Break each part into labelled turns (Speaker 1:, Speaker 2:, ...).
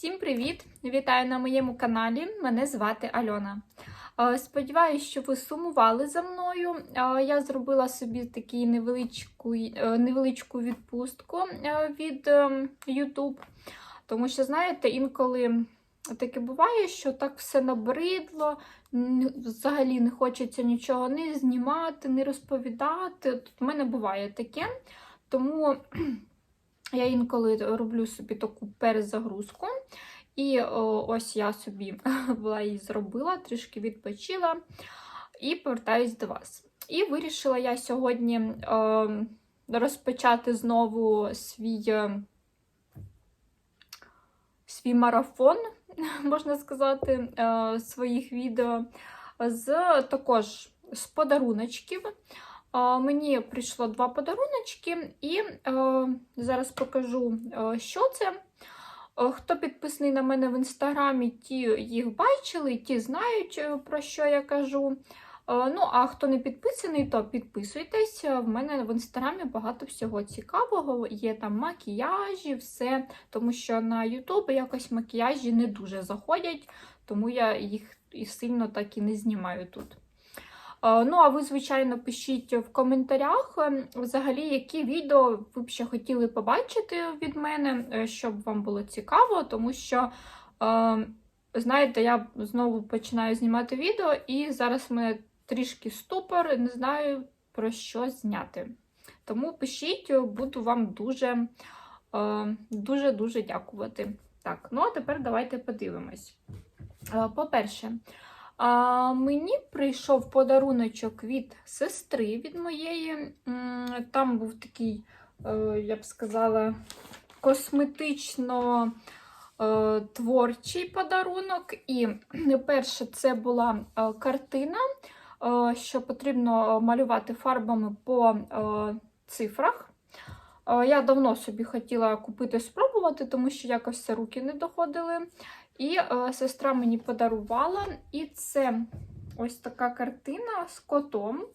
Speaker 1: Всім привіт! Вітаю на моєму каналі. Мене звати Альона. Е, Сподіваюсь, що ви сумували за мною. Е, Я зробила собі таку невеличку, е, невеличку відпустку від YouTube. Тому що, знаєте, інколи таке буває, що так все набридло, взагалі не хочеться нічого не знімати, не розповідати. Тут в мене буває таке. Тому я інколи роблю собі таку перезагрузку. І о, ось я собі була її зробила, трішки відпочила і повертаюсь до вас. І вирішила я сьогодні е, розпочати знову свій, е, свій марафон, можна сказати, е, своїх відео з також з подаруночків. Мені прийшло два подаруночки, і е, зараз покажу, е, що це. Е, Хто підписаний на мене в інстаграмі, ті їх бачили, ті знають, про що я кажу. Ну, а хто не підписаний, то підписуйтесь. В мене в інстаграмі багато всього цікавого. Є там макіяжі, все. Тому що на Ютуб якось макіяжі не дуже заходять, тому я їх і сильно так і не знімаю тут. Е, Ну, а ви, звичайно, пишіть в коментарях, е, взагалі, які відео ви б ще хотіли побачити від мене, е, щоб вам було цікаво, тому що, знаєте, я знову починаю знімати відео, і зараз в мене трішки ступор, не знаю про що зняти. Тому пишіть, буду вам дуже, е, дуже-дуже дякувати. Так, ну а тепер давайте подивимось. По-перше, а, мені прийшов подаруночок від сестри від моєї. Там був такий, е, я б сказала, косметично е, творчий подарунок. І перше, це була е, картина, е, що потрібно малювати фарбами по е, цифрах. Е, Я давно собі хотіла купити спробувати, тому що якось руки не доходили. І е, сестра мені подарувала. І це ось така картина з котом.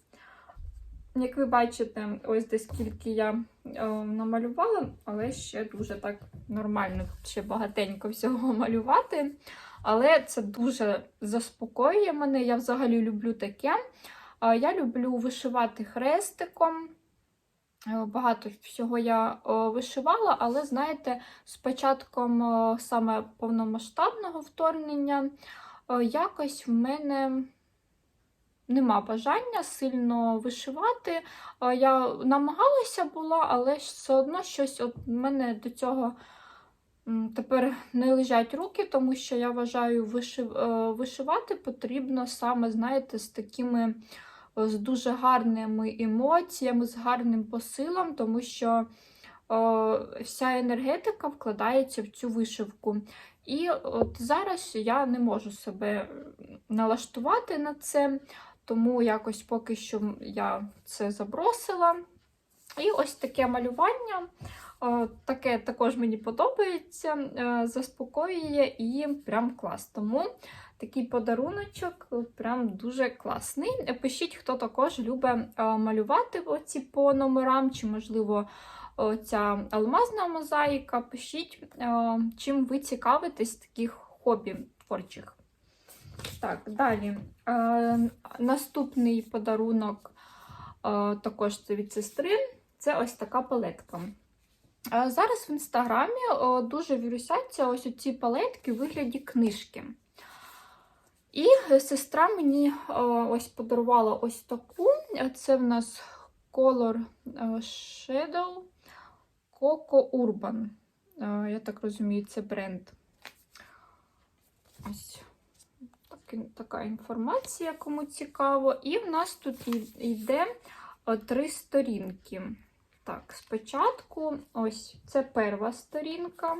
Speaker 1: Як ви бачите, ось десь скільки я е, намалювала, але ще дуже так нормально, ще багатенько всього малювати. Але це дуже заспокоює мене. Я взагалі люблю таке. Е, я люблю вишивати хрестиком. Е, Багато всього я вишивала, але знаєте, з початком саме повномасштабного вторгнення якось в мене нема бажання сильно вишивати. Я намагалася була, але все одно щось от мене до цього тепер не лежать руки, тому що я вважаю, вишив, вишивати потрібно саме, знаєте, з такими з дуже гарними емоціями, з гарним посилом, тому що о, вся енергетика вкладається в цю вишивку. І от зараз я не можу себе налаштувати на це, тому якось поки що я це забросила. І ось таке малювання. О, Таке також мені подобається, е, заспокоює і прям клас. Тому такий подаруночок прям дуже класний. Пишіть, хто також любить е, малювати оці по номерам, чи, можливо, ця алмазна мозаїка. Пишіть, е, чим ви цікавитесь таких хобі творчих. Так, далі. Е, Наступний подарунок е, також це від сестри. Це ось така палетка. Е, Зараз в інстаграмі дуже вірусяться ось ці палетки у вигляді книжки. І сестра мені ось подарувала ось таку. Це в нас Color е, Shadow Coco Urban. Е, Я так розумію, це бренд. Ось така інформація, кому цікаво. І в нас тут йде е, три сторінки. Так, спочатку, ось це перша сторінка.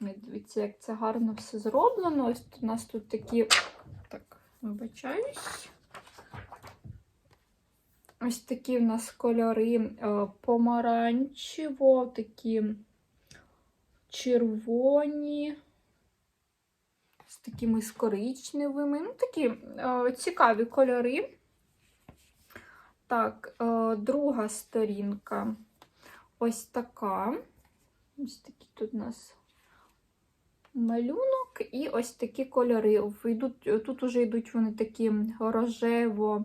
Speaker 1: Дивіться, як це гарно все зроблено. Ось у нас тут такі, так, вибачаюсь. Ось такі в нас кольори е, помаранчево, такі червоні, з такими з коричневими. Ну, такі е, цікаві кольори. Так, е, друга сторінка ось така. Ось такі тут у нас малюнок і ось такі кольори. Йдуть, тут вже йдуть вони такі рожево,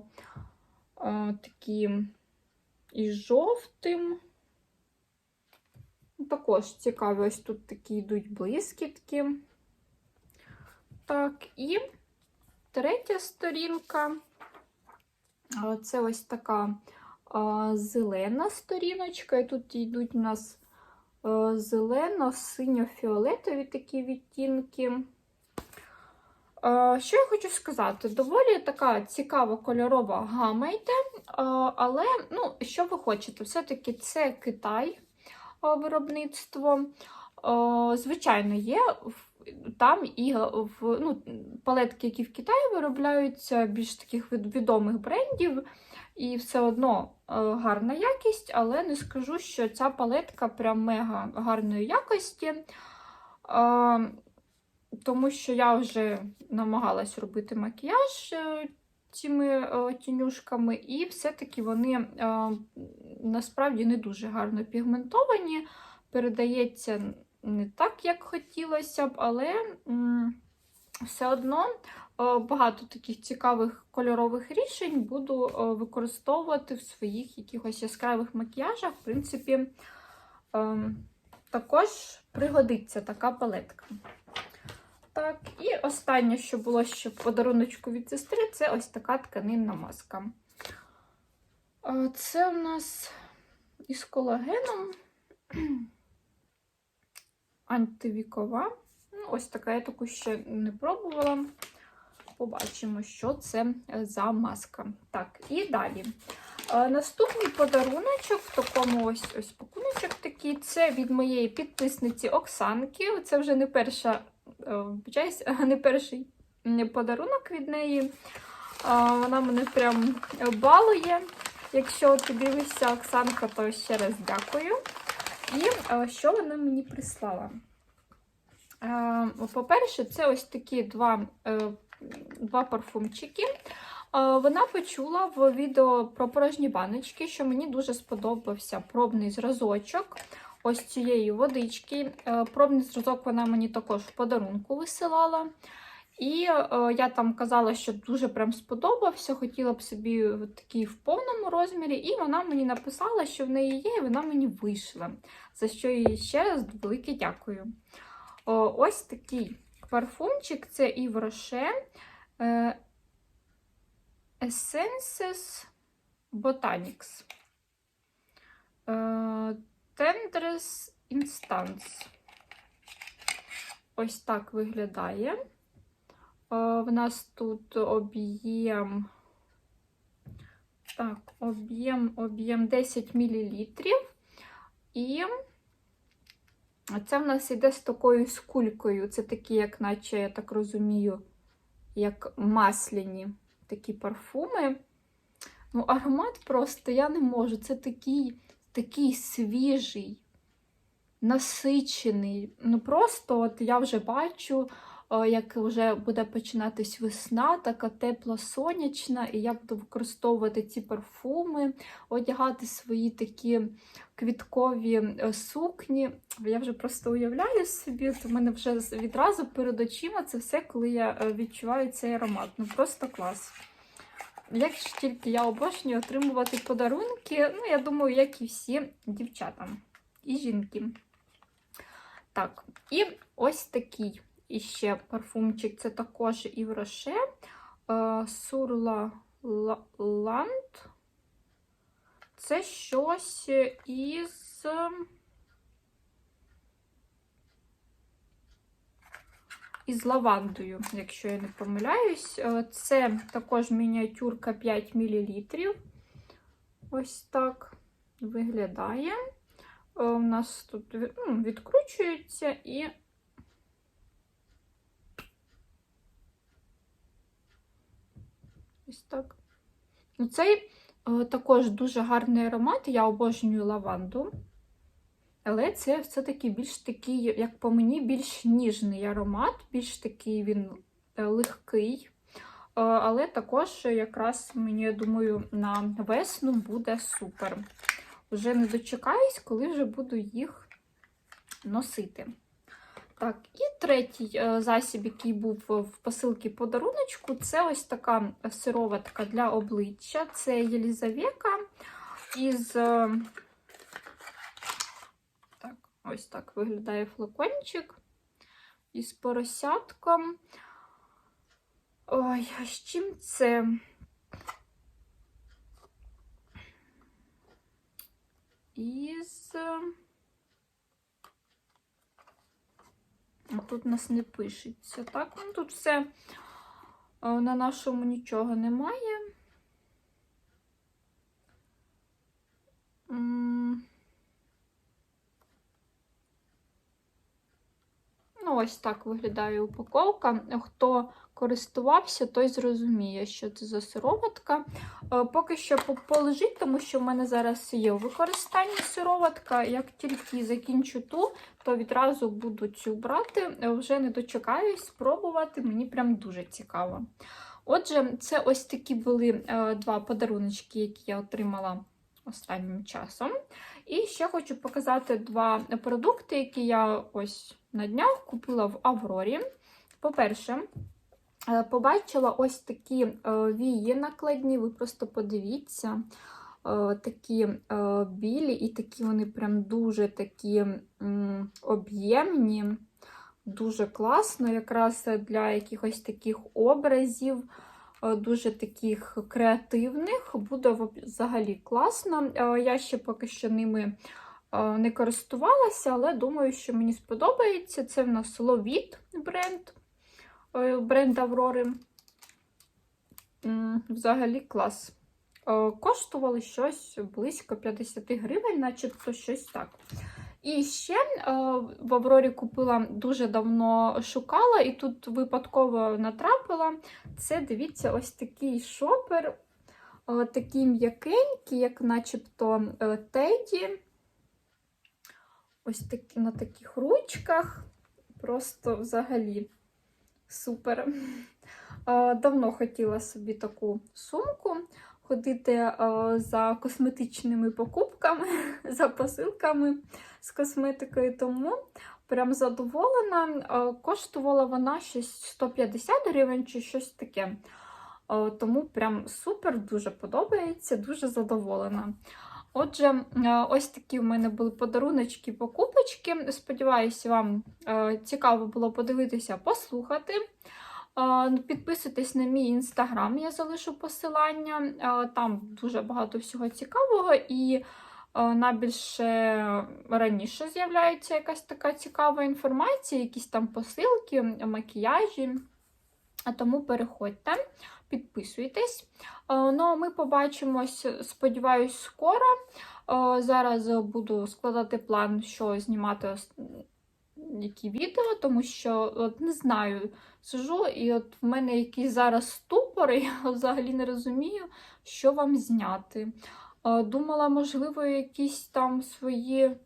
Speaker 1: е, такі і жовтим. Ну, Також цікаві, ось тут такі йдуть блискітки. Так, і третя сторінка. А, Це ось така зелена сторіночка. І тут йдуть у нас зелено-синьо-фіолетові такі відтінки. Що я хочу сказати? Доволі така цікава кольорова гама йде, але ну, що ви хочете? Все-таки це Китай виробництво. Звичайно, є там і в, ну, палетки, які в Китаї виробляються більш таких відомих брендів, і все одно е, гарна якість, але не скажу, що ця палетка прям мега гарної якості. Е, тому що я вже намагалась робити макіяж е, цими е, тінюшками, і все-таки вони е, насправді не дуже гарно пігментовані. Передається не так, як хотілося б, але все одно е, багато таких цікавих кольорових рішень буду е, використовувати в своїх якихось яскравих макіяжах. В принципі, е, також пригодиться така палетка. Так, і останнє, що було ще в подаруночку від сестри, це ось така тканинна маска. Е, Це у нас із колагеном антивікова. Ну, ось така, я таку ще не пробувала. Побачимо, що це за маска. Так, і далі. Е, Наступний подаруночок в такому ось ось пакуночок такий. Це від моєї підписниці Оксанки. Це вже не перша, е, не перший подарунок від неї. Е, Вона мене прям балує. Якщо ти дивишся Оксанка, то ще раз дякую. І е, що вона мені прислала? Е, По-перше, це ось такі два, е, два парфумчики. Вона почула в відео про порожні баночки, що мені дуже сподобався пробний зразочок ось цієї водички. Пробний зразок вона мені також в подарунку висилала. І е, я там казала, що дуже прям сподобався, хотіла б собі такий в повному розмірі, і вона мені написала, що в неї є, і вона мені вийшла. За що їй ще раз велике дякую. О, ось такий парфумчик це Yves Rocher е, Essences Botanics. Е, Tendres Instance. Ось так виглядає. Е, В нас тут об'єм. Так, об'єм, об'єм 10 мл. І це в нас іде з такою скулькою. Це такі, як наче, я так розумію, як масляні такі парфуми. Ну, аромат просто я не можу. Це такий, такий свіжий, насичений. Ну, просто от я вже бачу, як вже буде починатись весна, така тепла сонячна, і я буду використовувати ці парфуми, одягати свої такі квіткові е, сукні. Я вже просто уявляю собі, от у мене вже відразу перед очима це все, коли я е, відчуваю цей аромат. Ну просто клас. Як тільки я обожнюю отримувати подарунки, ну, я думаю, як і всі дівчата і жінки. Так, і ось такий іще парфумчик. Це також Rocher е, Sur la Це щось із. Із лавандою, якщо я не помиляюсь. Е, Це також мініатюрка 5 мл. Ось так виглядає. Е, У нас тут ну, відкручується і. Ось так. Цей е, також дуже гарний аромат. Я обожнюю лаванду. Але це все-таки більш такий, як по мені, більш ніжний аромат, більш такий він е, легкий. Е, Але також якраз мені, я думаю, на весну буде супер. Вже не дочекаюсь, коли вже буду їх носити. Так, і третій е, засіб, який був в посилці подаруночку, це ось така сироватка для обличчя. Це Єлізавека із. е, Так, ось так виглядає флакончик із поросятком. Ой, а з чим це? Із. е, А Тут у нас не пишеться. Так, ну тут все е, на нашому нічого немає. Ну, ось так виглядає упаковка. Хто користувався, той зрозуміє, що це за сироватка. Е, Поки що по- полежить, тому що в мене зараз є у використанні сироватка. Як тільки закінчу ту, то відразу буду цю брати. Е, Вже не дочекаюсь спробувати, мені прям дуже цікаво. Отже, це ось такі були е, два подаруночки, які я отримала останнім часом. І ще хочу показати два продукти, які я ось на днях купила в Аврорі. По-перше, побачила ось такі е, вії накладні, ви просто подивіться. Е, Такі е, білі, і такі вони прям дуже такі об'ємні, дуже класно, якраз для якихось таких образів, е, дуже таких креативних. Буде взагалі класно. Е, Я ще поки що ними е, не користувалася, але думаю, що мені сподобається. Це в нас Ловіт бренд, е, бренд Аврори. Взагалі клас. Е, Коштували щось близько 50 гривень, начебто щось так. І ще е, в Аврорі купила дуже давно шукала, і тут випадково натрапила. Це, дивіться, ось такий шопер, е, такий м'якенький, як начебто теді. Ось такі, на таких ручках. Просто взагалі супер. Давно хотіла собі таку сумку ходити за косметичними покупками, за посилками з косметикою, тому прям задоволена. Коштувала вона щось 150 гривень чи щось таке. Тому прям супер, дуже подобається, дуже задоволена. Отже, е, ось такі в мене були подаруночки, покупочки. Сподіваюся, вам е, цікаво було подивитися, послухати. Е, Підписуйтесь на мій інстаграм, я залишу посилання. Там дуже багато всього цікавого і найбільше раніше з'являється якась така цікава інформація, якісь там посилки, макіяжі. Тому переходьте, підписуйтесь. Е, Ну, ми побачимось, сподіваюсь, скоро. Е, Зараз буду складати план, що знімати які відео, тому що от не знаю, сижу, і от в мене якийсь зараз ступор, і я взагалі не розумію, що вам зняти. Е, Думала, можливо, якісь там свої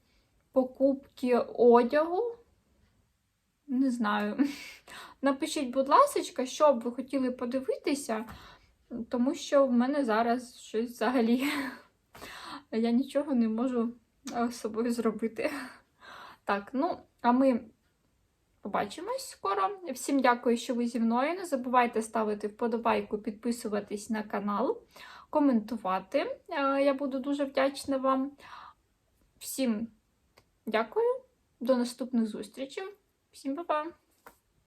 Speaker 1: покупки одягу. Не знаю. Напишіть, будь ласка, що б ви хотіли подивитися, тому що в мене зараз щось взагалі. Я нічого не можу е, з собою зробити. Так, ну, а ми побачимось скоро. Всім дякую, що ви зі мною. Не забувайте ставити вподобайку, підписуватись на канал, коментувати. Е, Я буду дуже вдячна вам. Всім дякую, до наступних зустрічей. Всім па-па!